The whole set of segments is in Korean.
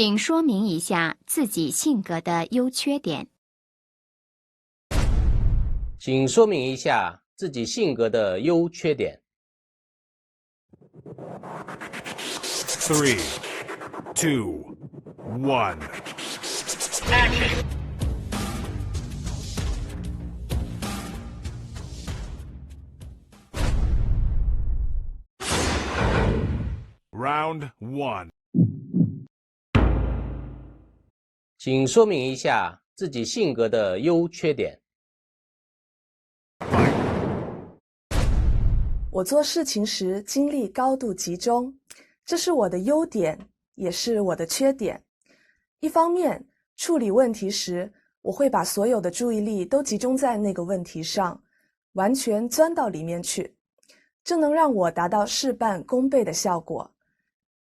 请说明一下自己性格的优缺点。请说明一下自己性格的优缺点。Three, two, one. Round one. 请说明一下自己性格的优缺点。我做事情时精力高度集中，这是我的优点，也是我的缺点。一方面，处理问题时，我会把所有的注意力都集中在那个问题上，完全钻到里面去，这能让我达到事半功倍的效果。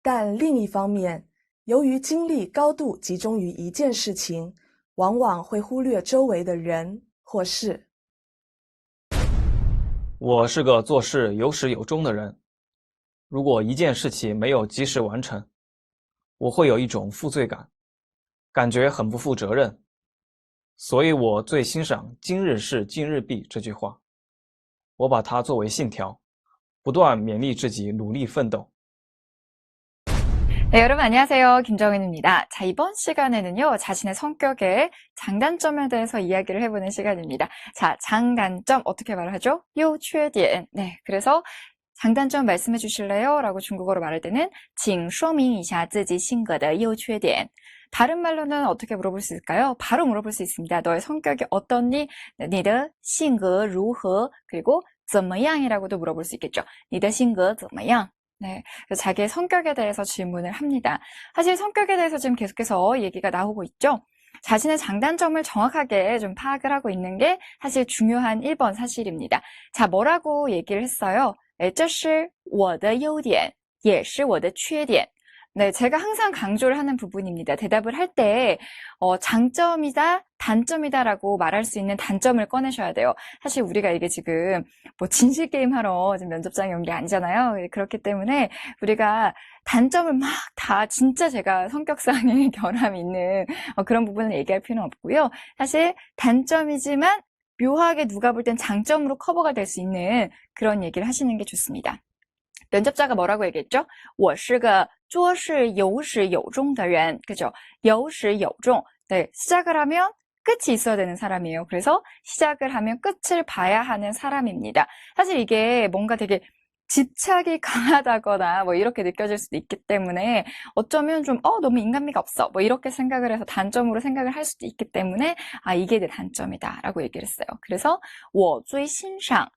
但另一方面，由于精力高度集中于一件事情，往往会忽略周围的人或事。我是个做事有始有终的人。如果一件事情没有及时完成，我会有一种负罪感，感觉很不负责任。所以我最欣赏“今日事今日毕”这句话，我把它作为信条，不断勉励自己努力奋斗。 네, 여러분 안녕하세요. 김정은입니다. 자, 이번 시간에는요, 자신의 성격의 장단점에 대해서 이야기를 해보는 시간입니다. 자, 장단점 어떻게 말을 하죠? 요缺点. 네, 그래서 장단점 말씀해 주실래요? 라고 중국어로 말할 때는 请说明一下自己性格的优缺点. 다른 말로는 어떻게 물어볼 수 있을까요? 바로 물어볼 수 있습니다. 너의 성격이 어떻니? 你的性格如何? 그리고 怎么样이라고도 물어볼 수 있겠죠. 你的性格怎么样? 네, 그래서 자기의 성격에 대해서 질문을 합니다. 사실 성격에 대해서 지금 계속해서 얘기가 나오고 있죠. 자신의 장단점을 정확하게 좀 파악을 하고 있는 게 사실 중요한 1번 사실입니다. 자, 뭐라고 얘기를 했어요? 这是我的优点,也是我的缺点. 네, 제가 항상 강조를 하는 부분입니다. 대답을 할 때, 어, 장점이다, 단점이다라고 말할 수 있는 단점을 꺼내셔야 돼요. 사실 우리가 이게 지금 뭐 진실 게임 하러 지금 면접장에 온 게 아니잖아요. 그렇기 때문에 우리가 단점을 막 다 진짜 제가 성격상의 결함이 있는 어, 그런 부분을 얘기할 필요는 없고요. 사실 단점이지만 묘하게 누가 볼 땐 장점으로 커버가 될 수 있는 그런 얘기를 하시는 게 좋습니다. 면접자가 뭐라고 얘기했죠? 我是个 做事有始有终的人. 그죠? 有始有终. 네, 시작을 하면 끝이 있어야 되는 사람이에요. 그래서 시작을 하면 끝을 봐야 하는 사람입니다. 사실 이게 뭔가 되게 집착이 강하다거나 뭐 이렇게 느껴질 수도 있기 때문에 어쩌면 좀 어, 너무 인간미가 없어. 뭐 이렇게 생각을 해서 단점으로 생각을 할 수도 있기 때문에 아, 이게 내 단점이다 라고 얘기를 했어요. 그래서 我最欣赏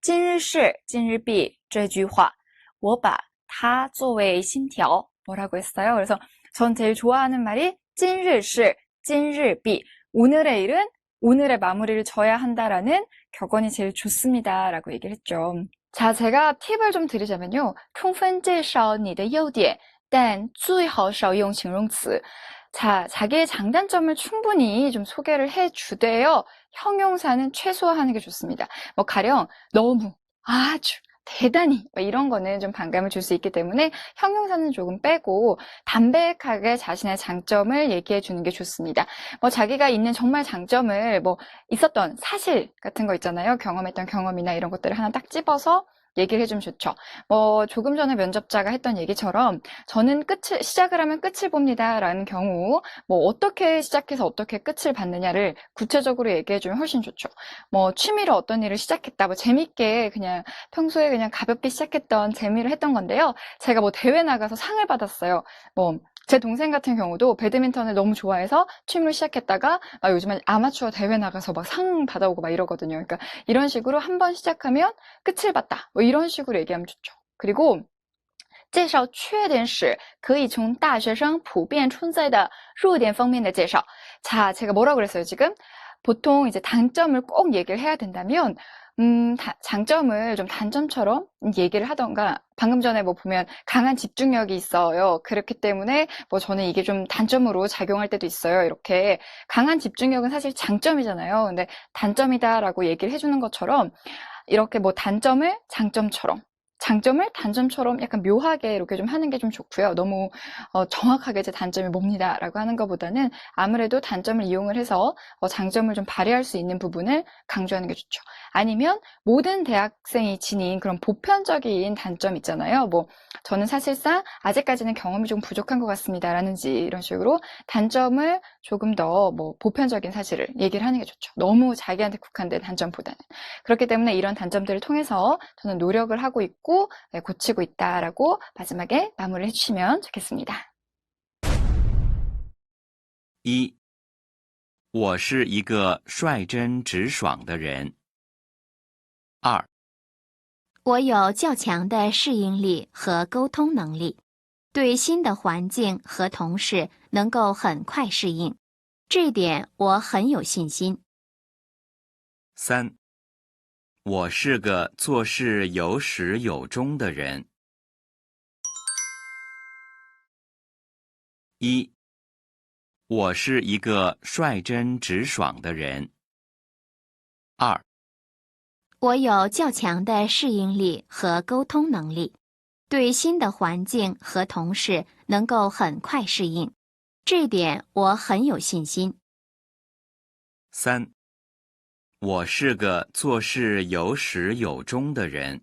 今日事今日毕这句话我把 它作为信条 뭐라고 했어요? 그래서 전 제일 좋아하는 말이 今日事今日毕 오늘의 일은 오늘의 마무리를 져야 한다라는 격언이 제일 좋습니다 라고 얘기를 했죠. 자, 제가 팁을 좀 드리자면요. 充分介绍你的优点,但最好少用形容词. 자, 자기의 장단점을 충분히 좀 소개를 해주되요. 형용사는 최소화하는 게 좋습니다. 뭐 가령 너무, 아주, 대단히 뭐 이런 거는 좀 반감을 줄 수 있기 때문에 형용사는 조금 빼고 담백하게 자신의 장점을 얘기해 주는 게 좋습니다. 뭐 자기가 있는 정말 장점을 뭐 있었던 사실 같은 거 있잖아요. 경험했던 경험이나 이런 것들을 하나 딱 집어서 얘기를 해주면 좋죠. 뭐 조금 전에 면접자가 했던 얘기처럼 저는 끝을 시작을 하면 끝을 봅니다라는 경우 뭐 어떻게 시작해서 어떻게 끝을 받느냐를 구체적으로 얘기해주면 훨씬 좋죠. 뭐 취미로 어떤 일을 시작했다, 뭐 재밌게 그냥 평소에 그냥 가볍게 시작했던 재미를 했던 건데요. 제가 뭐 대회 나가서 상을 받았어요. 뭐 제 동생 같은 경우도 배드민턴을 너무 좋아해서 취미로 시작했다가 아, 요즘은 아마추어 대회 나가서 막 상 받아오고 막 이러거든요. 그러니까 이런 식으로 한 번 시작하면 끝을 봤다. 뭐 이런 식으로 얘기하면 좋죠. 그리고 介绍缺点时可以从大学生普遍存在的弱点方面的介绍. 자, 제가 뭐라고 그랬어요, 지금? 보통 이제 단점을 꼭 얘기를 해야 된다면 음, 다- 장점을 좀 단점처럼 얘기를 하던가, 방금 전에 뭐 보면 강한 집중력이 있어요. 그렇기 때문에 뭐 저는 이게 좀 단점으로 작용할 때도 있어요. 이렇게 강한 집중력은 사실 장점이잖아요. 근데 단점이다라고 얘기를 해주는 것처럼 이렇게 뭐 단점을 장점처럼 장점을 단점처럼 약간 묘하게 이렇게 좀 하는 게 좀 좋고요. 너무 어, 정확하게 제 단점이 뭡니다라고 하는 것보다는 아무래도 단점을 이용을 해서 어, 장점을 좀 발휘할 수 있는 부분을 강조하는 게 좋죠. 아니면 모든 대학생이 지닌 그런 보편적인 단점 있잖아요. 뭐 저는 사실상 아직까지는 경험이 좀 부족한 것 같습니다라는지 이런 식으로 단점을 조금 더 뭐 보편적인 사실을 얘기를 하는 게 좋죠. 너무 자기한테 국한된 단점보다는. 그렇기 때문에 이런 단점들을 통해서 저는 노력을 하고 있고 네, 고치고 있다라고 마지막에 마무리를 해주시면 좋겠습니다. 一，我是一个率真直爽的人。二，我有较强的适应力和沟通能力，对新的环境和同事能够很快适应，这一点我很有信心。三， 我是个做事有始有终的人。一，我是一个率真直爽的人。二，我有较强的适应力和沟通能力，对新的环境和同事能够很快适应，这点我很有信心。三，我是个做事有始有终的人。